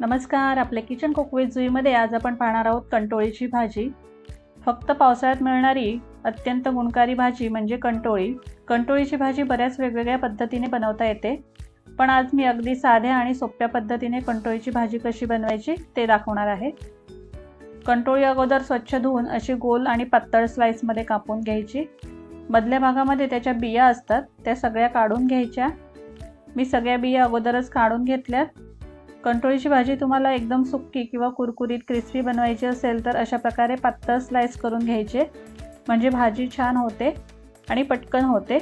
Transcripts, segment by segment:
नमस्कार आपल्या किचन कुकवेज जुईमध्ये आज आपण पाहणार आहोत कंटोळीची भाजी. फक्त पावसाळ्यात मिळणारी अत्यंत गुणकारी भाजी म्हणजे कंटोळी. कंटोळीची भाजी बऱ्याच वेगवेगळ्या पद्धतीने बनवता येते. पण आज मी अगदी साध्या आणि सोप्या पद्धतीने कंटोळीची भाजी कशी बनवायची ते दाखवणार आहे. कंटोळी अगोदर स्वच्छ धुवून अशी गोल आणि पातळ स्लाईसमध्ये कापून घ्यायची. मधल्या भागामध्ये त्याच्या बिया असतात त्या सगळ्या काढून घ्यायच्या. मी सगळ्या बिया अगोदरच काढून घेतल्यात. कंटोळीची भाजी तुम्हाला एकदम सुक्की किंवा कुरकुरीत क्रिस्पी बनवायची असेल तर अशा प्रकारे पातळ स्लाइस करून घ्यायचे. म्हणजे भाजी छान होते आणि पटकन होते.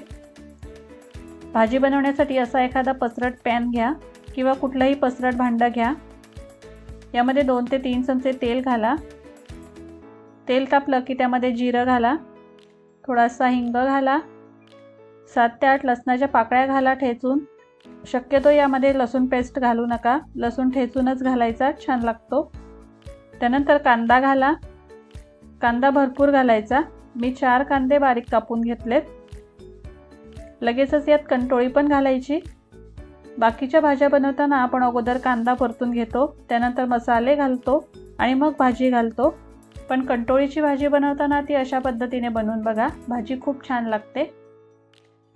भाजी बनवण्यासाठी असा एखादा पसरट पॅन घ्या किंवा कुठलंही पसरट भांडं घ्या. यामध्ये दोन ते तीन चमचे तेल घाला. तेल तापलं की त्यामध्ये जिरं घाला. थोडासा हिंग घाला. सात ते आठ लसणाच्या पाकळ्या घाला ठेचून. शक्यतो यामध्ये लसूण पेस्ट घालू नका. लसूण ठेचूनच घालायचा छान लागतो. त्यानंतर कांदा घाला. कांदा भरपूर घालायचा. मी चार कांदे बारीक कापून घेतलेत. लगेचच यात कंटोळी पण घालायची. बाकीच्या भाज्या बनवताना आपण अगोदर कांदा परतून घेतो. त्यानंतर मसाले घालतो आणि मग भाजी घालतो. पण कंटोळीची भाजी बनवताना ती अशा पद्धतीने बनवून बघा. भाजी खूप छान लागते.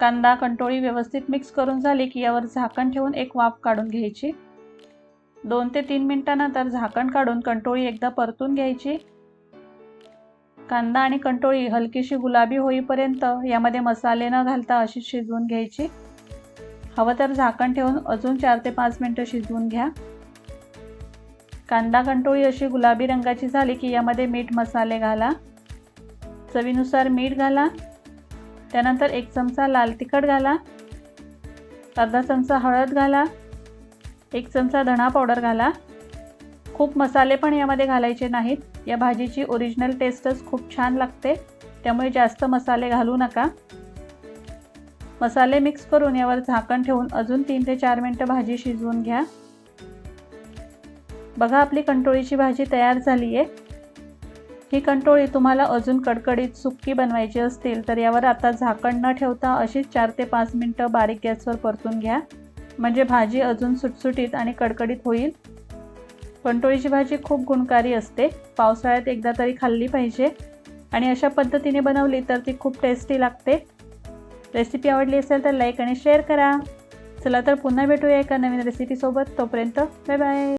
कांदा कंटोळी व्यवस्थित मिक्स करून झाली की यावर झाकण ठेवून एक वाफ काढून घ्यायची. दोन ते तीन मिनटानंतर झाकण काढून कंटोळी एकदा परतून घ्यायची. कांदा आणि कंटोळी हलकीशी गुलाबी होईपर्यंत यामध्ये मसाले न घालता अशी शिजवून घ्यायची. हवं तर झाकण ठेवून अजून चार ते पाच मिनटं शिजवून घ्या. कांदा कंटोळी अशी गुलाबी रंगाची झाली की यामध्ये मीठ मसाले घाला. चवीनुसार मीठ घाला. त्यानंतर एक चमचा लाल तिखट घाला. अर्धा चमचा हळद घाला. एक चमचा धणा पावडर घाला. खूप मसाले पण यामध्ये घालायचे नाहीत. या भाजीची ओरिजिनल टेस्टच खूप छान लागते. त्यामुळे जास्त मसाले घालू नका. मसाले मिक्स करून यावर झाकण ठेवून अजून तीन ते चार मिनटं भाजी शिजवून घ्या. बघा आपली कंटोळीची भाजी तयार झाली आहे ही कंटोळी तुम्हाला अजून कडकडीत सुक्की बनवायची असतील तर यावर आता झाकण न ठेवता अशीच चार ते पाच मिनटं बारीक गॅसवर परतून घ्या. म्हणजे भाजी अजून सुटसुटीत आणि कडकडीत होईल. कंटोळीची भाजी खूप गुणकारी असते. पावसाळ्यात एकदा तरी खाल्ली पाहिजे. आणि अशा पद्धतीने बनवली तर ती खूप टेस्टी लागते. रेसिपी आवडली असेल तर लाईक आणि शेअर करा. चला तर पुन्हा भेटूया एका नवीन रेसिपीसोबत तोपर्यंत बाय बाय